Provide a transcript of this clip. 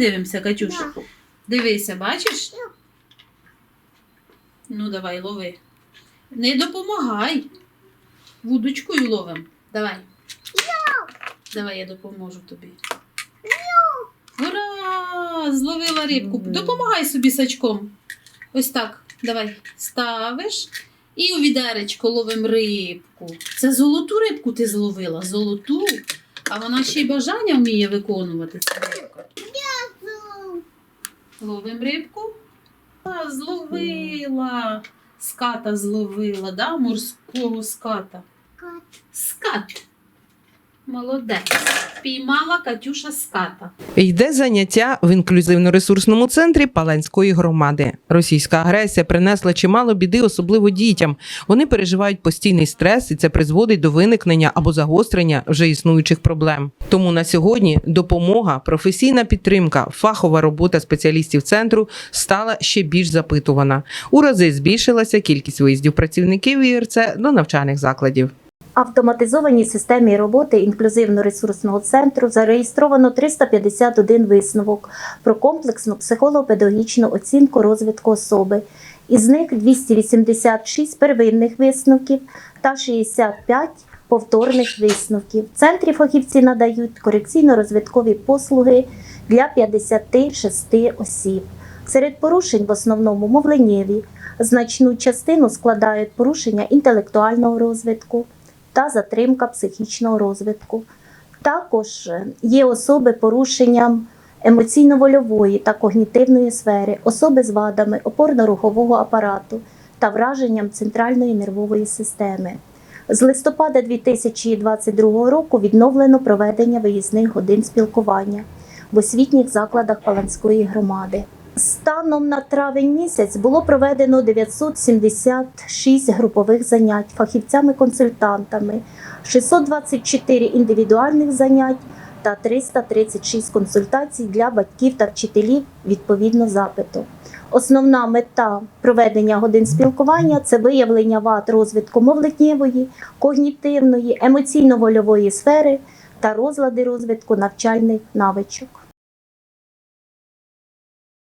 Дивимося, Катюш. Дивися, бачиш? Ну, давай, лови. Не допомагай. Вудочкою ловим. Давай. Давай, я допоможу тобі. Ура! Зловила рибку. Допомагай собі сачком. Ось так. Давай. Ставиш. І у відеречко ловим рибку. Це золоту рибку ти зловила. Золоту. А вона ще й бажання вміє виконувати. Ловим рибку. А, зловила. Ската зловила, да? Морського ската. Скат. Молодець. Піймала Катюша ската. Йде заняття в інклюзивно-ресурсному центрі Паланської громади. Російська агресія принесла чимало біди, особливо дітям. Вони переживають постійний стрес, і це призводить до виникнення або загострення вже існуючих проблем. Тому на сьогодні допомога, професійна підтримка, фахова робота спеціалістів центру стала ще більш запитувана. У рази збільшилася кількість виїздів працівників ІРЦ до навчальних закладів. Автоматизованій системі роботи інклюзивно-ресурсного центру зареєстровано 351 висновок про комплексну психолого-педагогічну оцінку розвитку особи. Із них 286 первинних висновків та 65 повторних висновків. В центрі фахівці надають корекційно-розвиткові послуги для 56 осіб. Серед порушень в основному мовленнєві. Значну частину складають порушення інтелектуального розвитку та затримка психічного розвитку. Також е, є особи порушенням емоційно-вольової та когнітивної сфери, особи з вадами опорно-рухового апарату та враженням центральної нервової системи. З листопада 2022 року відновлено проведення виїзних годин спілкування в освітніх закладах Паланської громади. Станом на травень місяць було проведено 976 групових занять фахівцями-консультантами, 624 індивідуальних занять та 336 консультацій для батьків та вчителів відповідно запиту. Основна мета проведення годин спілкування це виявлення вад розвитку мовленнєвої, когнітивної, емоційно-вольової сфери та розлади розвитку навчальних навичок.